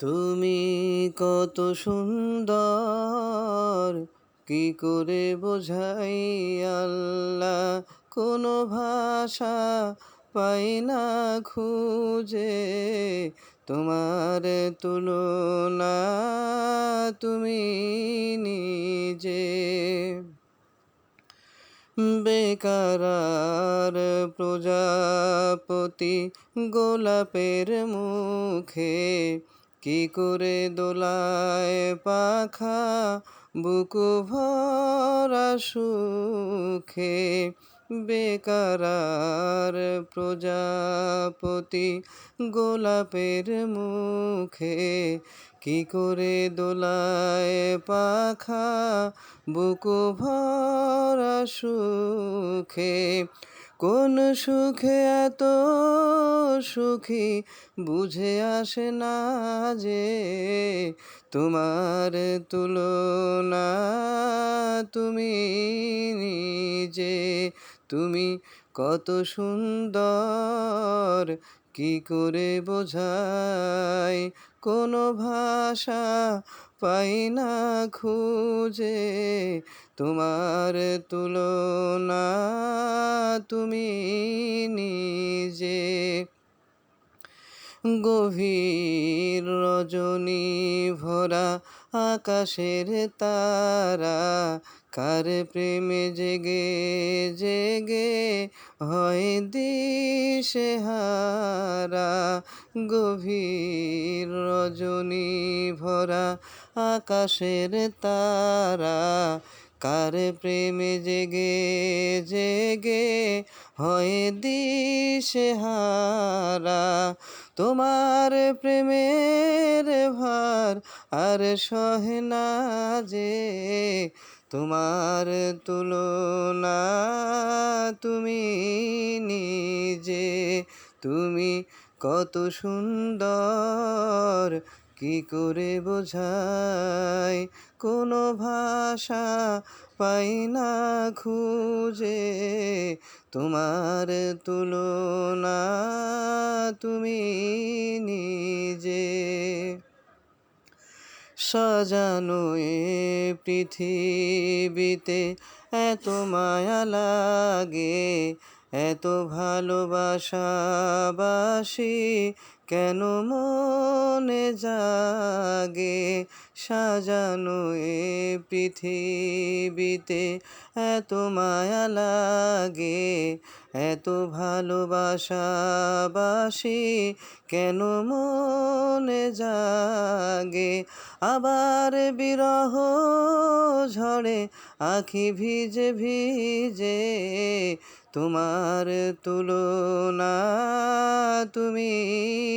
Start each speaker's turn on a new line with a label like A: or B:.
A: তুমি কত সুন্দর, কি করে বোঝাই আল্লাহ? কোনো ভাষা পাই না খুঁজে, তোমার তুলনা তুমি নিজে। বেকারার প্রজাপতি গোলাপের মুখে কি করে দোলায় পাখা বুকু ভরা সুখে? বেকারার প্রজাপতি গোলাপের মুখে কি করে দোলায় পাখা বুকু ভরা সুখে? কোন সুখে এত সুখী বুঝে আসে না যে তোমার তুলনা তুমি নিজে, তুমি কত সুন্দর, কি করে বোঝাই কোনো ভাষা পাই না খুঁজে তোমার তুলনা তুমি নিজে গভীর রজনী ভরা আকাশের তারা, কার প্রেমে জেগে জেগে হয় দিশে হারা গভীর রজনী ভরা আকাশের তারা কার প্রেমে জেগে জেগে হয় দিশে হারা তোমার প্রেমের ভার আর সহে না যে, তোমার তুলনা তুমি নিজে। তুমি কত সুন্দর কি করে বোঝাই কোনো ভাষা পাই না খুঁজে। তোমার তুলনা তুমি নিজে। সাজানো এ পৃথিবীতে এত মায়া লাগে, এত ভালোবাসাবাসি কেন মনে জাগে সাজানো এ পৃথিবীতে? এত মায়া লাগে, এত ভালোবাসাবাসি কেন মনে জাগে? আবার বিরহ ঝড়ে, আখি ভিজে ভিজে তোমার তুলনা তুমি